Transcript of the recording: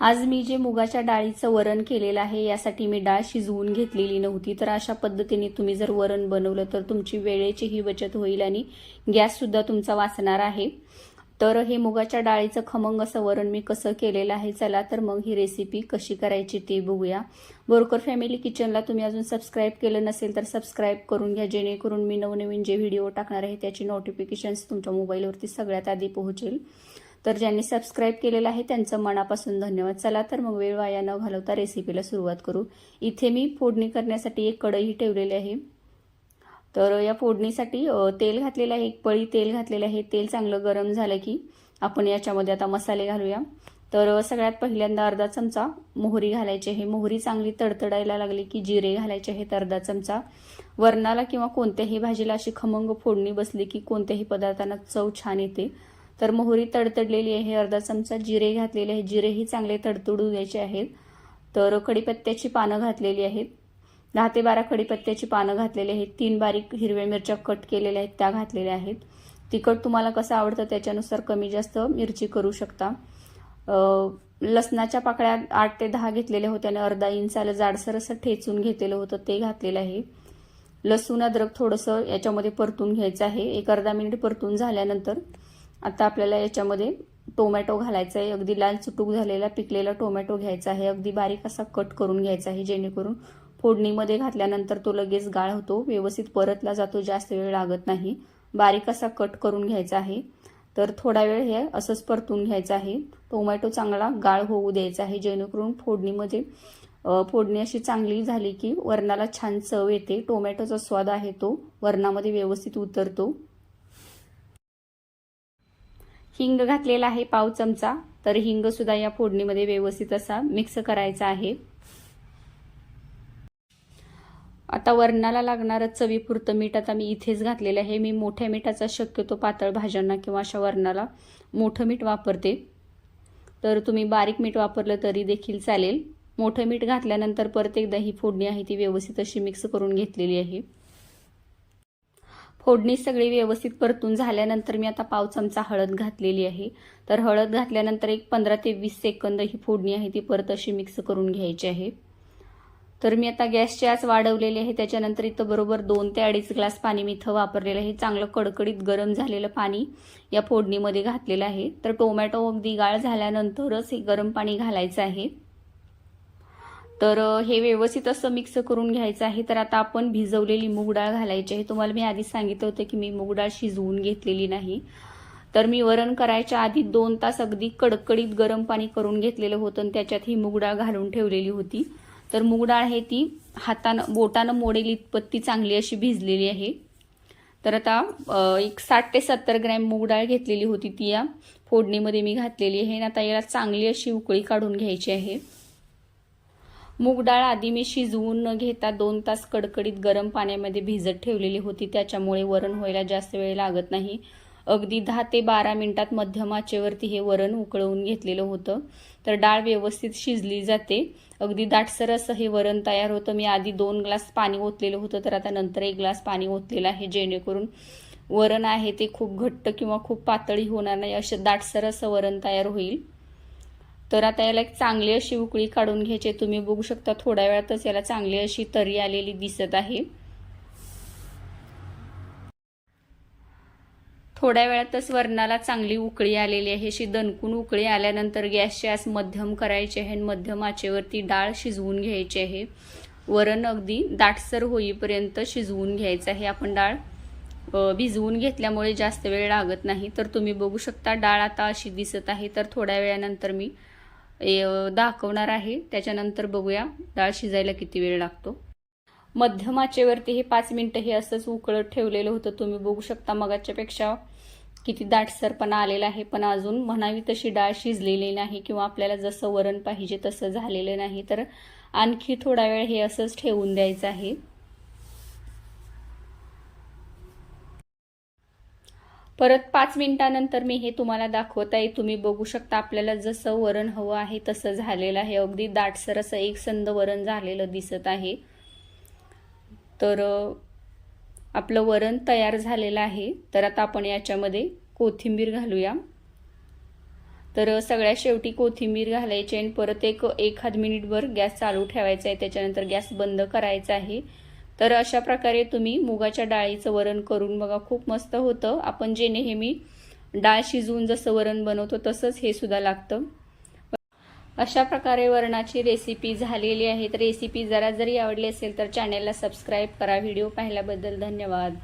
आज मी जे मुगाच्या डाळीचं वरण केलेलं आहे यासाठी मी डाळ शिजवून घेतलेली नव्हती. तर अशा पद्धतीने तुम्ही जर वरण बनवलं तर तुमची वेळेचीही बचत होईल आणि गॅससुद्धा तुमचा वाचणार आहे. तर हे मुगाच्या डाळीचं खमंग असं वरण मी कसं केलेलं आहे चला तर मग ही रेसिपी कशी करायची ते बघूया. बोरकर फॅमिली किचनला तुम्ही अजून सबस्क्राईब केलं नसेल तर सबस्क्राईब करून घ्या जेणेकरून मी नवनवीन जे व्हिडिओ टाकणार आहे त्याची नोटिफिकेशन्स तुमच्या मोबाईलवरती सगळ्यात आधी पोहोचेल. तर ज्यांनी सबस्क्राईब केलेलं आहे त्यांचं मनापासून धन्यवाद. चला तर मग वेळ वाया न घालवता रेसिपीला सुरुवात करू. इथे मी फोडणी करण्यासाठी एक कढई ठेवलेली आहे. तर या फोडणीसाठी तेल घातलेलं आहे एक पळी तेल घातलेलं आहे. तेल चांगलं गरम झालं की आपण याच्यामध्ये आता मसाले घालूया. तर सगळ्यात पहिल्यांदा अर्धा चमचा मोहरी घालायची आहे. मोहरी चांगली तडतडायला लागली की जिरे घालायचे आहेत अर्धा चमचा. वरणाला किंवा कोणत्याही भाजीला अशी खमंग फोडणी बसली की कोणत्याही पदार्थांना चव छान येते. तर मोहरी तडतडलेली आहे अर्धा चमचा जिरे घातलेले आहे. जिरेही चांगले तडतडू द्यायचे आहेत. तर कढीपत्त्याची पानं घातलेली आहेत. दहा ते बारा कढीपत्त्याची पानं घातलेली आहेत. तीन बारीक हिरव्या मिरच्या कट केलेल्या आहेत त्या घातलेल्या आहेत. तिखट तुम्हाला कसं आवडतं त्याच्यानुसार कमी जास्त मिरची करू शकता. लसणाच्या पाकळ्या आठ ते दहा घेतलेल्या होत्या आणि अर्धा इंच आलं जाडसर असं ठेचून घेतलेलं होतं ते घातलेलं आहे. लसूण अद्रक थोडंसं याच्यामध्ये परतून घ्यायचं आहे. एक अर्धा मिनिट परतून झाल्यानंतर आता आपल्याला याच्यामध्ये टोमॅटो घालायचा आहे. अगदी लाल चुटूक झालेला पिकलेला टोमॅटो घ्यायचा आहे. अगदी बारीक असा कट करून घ्यायचा आहे जेणेकरून फोडणीमध्ये घातल्यानंतर तो लगेच गाळ होतो. व्यवस्थित परतला जातो जास्त वेळ लागत नाही. बारीक असा कट करून घ्यायचा आहे. तर थोडा वेळ हे असंच परतून घ्यायचं आहे. टोमॅटो चांगला गाळ होऊ द्यायचा आहे जेणेकरून फोडणीमध्ये फोडणी अशी चांगली झाली की वरणाला छान चव येते. टोमॅटोचा स्वाद आहे तो. वरणामध्ये व्यवस्थित उतरतो. हिंग घातलेला आहे पाव चमचा. तर हिंग सुद्धा या फोडणीमध्ये व्यवस्थित असा मिक्स करायचा आहे. आता वरणाला लागणारं चवीपुरतं मीठ आता मी इथेच घातलेलं आहे. मी मोठ्या मिठाचा शक्यतो पातळ भाज्यांना किंवा अशा वरणाला मोठं मीठ वापरते. तर तुम्ही बारीक मीठ वापरलं तरी देखील चालेल. मोठं मीठ घातल्यानंतर परत एकदा ही फोडणी आहे ती व्यवस्थित अशी मिक्स करून घेतलेली आहे. फोडणी सगळी व्यवस्थित परतून झाल्यानंतर मी आता पाव चमचा हळद घातलेली आहे. तर हळद घातल्यानंतर एक पंधरा ते वीस सेकंद ही फोडणी आहे ती परत अशी मिक्स करून घ्यायची आहे. तर मी आता गॅसची आज वाढवलेली आहे त्याच्यानंतर इथं बरोबर दोन ते अडीच ग्लास पाणी मी इथं वापरलेलं आहे. चांगलं कडकडीत गरम झालेलं पाणी या फोडणीमध्ये घातलेलं आहे. तर टोमॅटो अगदी गाळ झाल्यानंतरच हे गरम पाणी घालायचं आहे. तर हे व्यवस्थित असं मिक्स करून घ्यायचं आहे. तर आता आपण भिजवलेली मूग डाळ घालायची आहे. तुम्हाला मी आधी सांगितलं होतं की मी मूग डाळ शिजवून घेतलेली नाही. तर मी वरण करायच्या आधी दोन तास अगदी कडकडीत गरम पाणी करून घेतलेलं होतं आणि त्याच्यात ही मूग डाळ घालून ठेवलेली होती. तर मूग डाळ आहे ती हातानं बोटानं मोडेल इतपत्ती चांगली अशी भिजलेली आहे. तर आता एक साठ ते सत्तर ग्रॅम मूग डाळ घेतलेली होती ती या फोडणीमध्ये मी घातलेली आहे. आणि आता याला चांगली अशी उकळी काढून घ्यायची आहे. मूग डाळ आधी मी शिजवून न घेता दोन तास कडकडीत गरम पाण्यामध्ये भिजत ठेवलेली होती. त्याच्यामुळे वरण व्हायला जास्त वेळ लागत नाही. अगदी दहा ते बारा मिनिटात मध्यम आचेवरती हे वरण उकळवून घेतलेलं होतं. तर डाळ व्यवस्थित शिजली जाते. अगदी दाटसर असं हे वरण तयार होतं. मी आधी दोन ग्लास पाणी ओतलेलं होतं तर आता नंतर एक ग्लास पाणी ओतलेलं आहे. जेणेकरून वरण आहे ते खूप घट्ट किंवा खूप पातळी होणार नाही असं दाटसर असं वरण तयार होईल. तर आता याला एक चांगली अशी उकळी काढून घ्यायची. तुम्ही बघू शकता थोड्या वेळातच याला चांगली अशी तरी आलेली दिसत आहे. थोड्या वेळातच वरणाला चांगली उकळी आलेली आहे. अशी दणकून उकळी आल्यानंतर गॅसची आस मध्यम करायची आहे आणि मध्यम आचेवरती डाळ शिजवून घ्यायची आहे. वरण अगदी दाटसर होईपर्यंत शिजवून घ्यायचं आहे. आपण डाळ भिजवून घेतल्यामुळे जास्त वेळ लागत नाही. तर तुम्ही बघू शकता डाळ आता अशी दिसत आहे. तर थोड्या वेळानंतर मी दाखवणार आहे. त्याच्यानंतर बघूया डाळ शिजायला किती वेळ लागतो. मध्यम आचेवरती हे पाच मिनटं हे असंच उकळत ठेवलेलं होतं. तुम्ही बघू शकता मगाच्यापेक्षा किती दाटसरपणा आलेला आहे. पण अजून म्हणावी तशी डाळ शिजलेली नाही किंवा आपल्याला जसं वरण पाहिजे तसं झालेलं नाही. तर आणखी थोडा वेळ हे असंच ठेवून द्यायचं आहे. परत पाच मिनिटानंतर मी हे तुम्हाला दाखवत आहे. तुम्ही बघू शकता आपल्याला जसं वरण हवं आहे तसं झालेलं आहे. अगदी दाटसर असं एकसंद वरण झालेलं दिसत आहे. तर आपलं वरण तयार झालेलं आहे. तर आता आपण याच्यामध्ये कोथिंबीर घालूया. तर सगळ्या शेवटी कोथिंबीर घालायची आणि परत एक एखाद मिनिटभर गॅस चालू ठेवायचा आहे. त्याच्यानंतर गॅस बंद करायचा आहे. तर अशा प्रकारे तुम्ही मुगाच्या डाळीचं वरण करून बघा खूप मस्त होतं. आपण जे नेहमी डाळ शिजवून जसं वरण बनवतो तसंच हे सुद्धा लागतं. अशा प्रकारे वरणाची रेसिपी झालेली आहे. तर रेसिपी जरा जरी आवडली असेल तर चॅनेलला सबस्क्राईब करा. व्हिडिओ पाहिल्याबद्दल धन्यवाद.